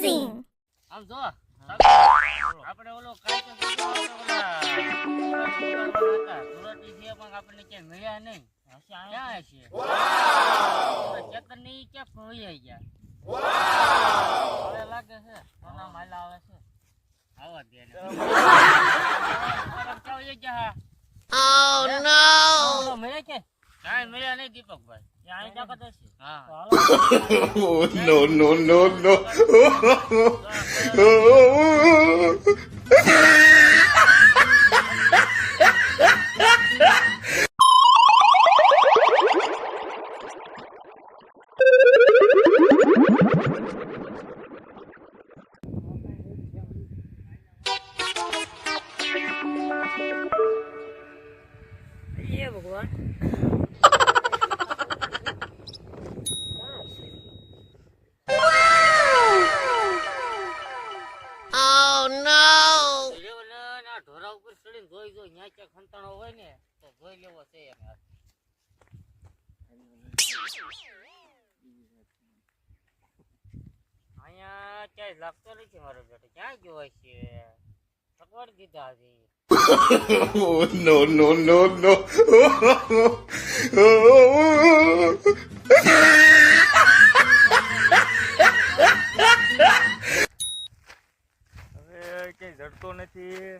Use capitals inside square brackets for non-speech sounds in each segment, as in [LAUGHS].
Amazing! આમ જો આપણે ઓલો કાંઈ તો આપણે સુરતી છે પણ આપણને ક્યાંય મળ્યા નહીં. ક્યાં ચેતનને ક્યાં ખોઈ ગયા? હવે લાગે છે સોના માલા આવે છે? આવા દે ને Oh no! મળ્યા કે કાંઈ મળ્યા નહીં દીપકભાઈ. ત્યાં અહીં તાકાત હશે હા Oh, [LAUGHS] no, no, no, no. એ ભગવાન ચડીને જોઈ જોઈ ન્યા ક્યાંક ખંતાણો હોય ને તો જોઈ લેવો છે એમ હાથ. અહીંયા ક્યાંય લાગતો નથી મારો બેટો ક્યાં ગયો હોય છે પકવાડી દીધા હજી Oh, no, no, no, no. હવે ક્યાંય જડતો નથી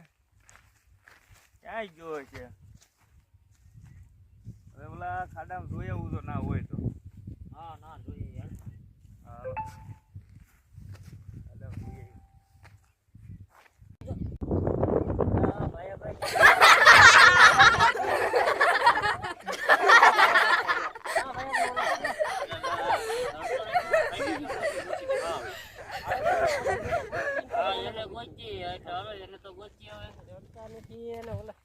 ક્યાંય ગયો છે હવે ઓલા ખાડામાં જોઈએ એવું તો ના હોય તો હા ના જોઈએ યાર હા. [LAUGHS] એને એને તો ગોતી હવે. બોલવા છે? હે?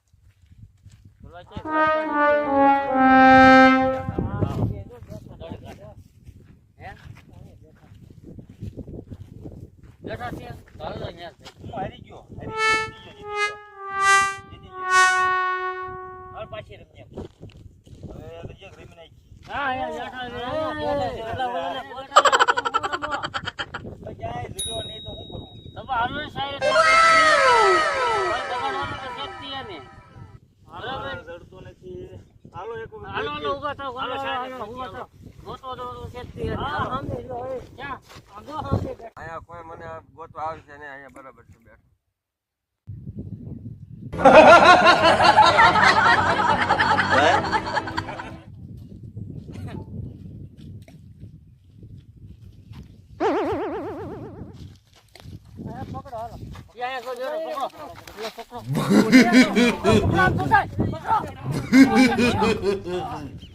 પાછી રમીએ. હવે રજીએ રમી નાખી. હા, અહીંયા બેઠા છે. અહીંયા બેઠા છે. એટલે ઓલાને પોતાને હાથે ઊભું રમો. તો ક્યાંય જડ્યો નહીં તો શું કરવું તો પણ હાલો ને સાહેબ. કોઈ બગાડવાનું તો છે જ નહીં એને. બરાબર. જડતો નથી હાલો એક વખત ઊભા થાઓ, હાલો, સાહેબ, ઊભા થાઓ. ગોતવો તો છે. હાલો, સામે જો, હવે. ક્યાં? આમ જો, સામે. અહીંયા કોઈ મને ગોતવા આવશે ને અહીંયા બરાબર છે બેઠો જોડે પકડો. પેલો છોકરો. પકડો, [LAUGHS] [LAUGHS] [LAUGHS]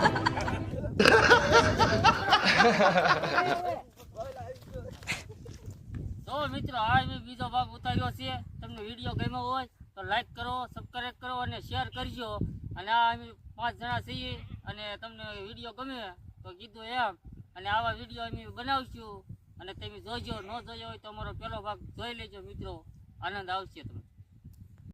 તો મિત્રો, આ બીજો ભાગ ઉતાર્યો છે. તમને વીડિયો ગમ્યો હોય તો લાઈક કરો સબસ્ક્રાઈબ કરો અને શેર કરજો. અને આ અમે પાંચ જણા છીએ અને તમને વીડિયો ગમે તો કીધું એમ. અને આવા વીડિયો અમે બનાવશું. અને તમે જોજો, ન જોયો હોય તો અમારો પહેલો ભાગ જોઈ લેજો મિત્રો. આનંદ આવશે તમને.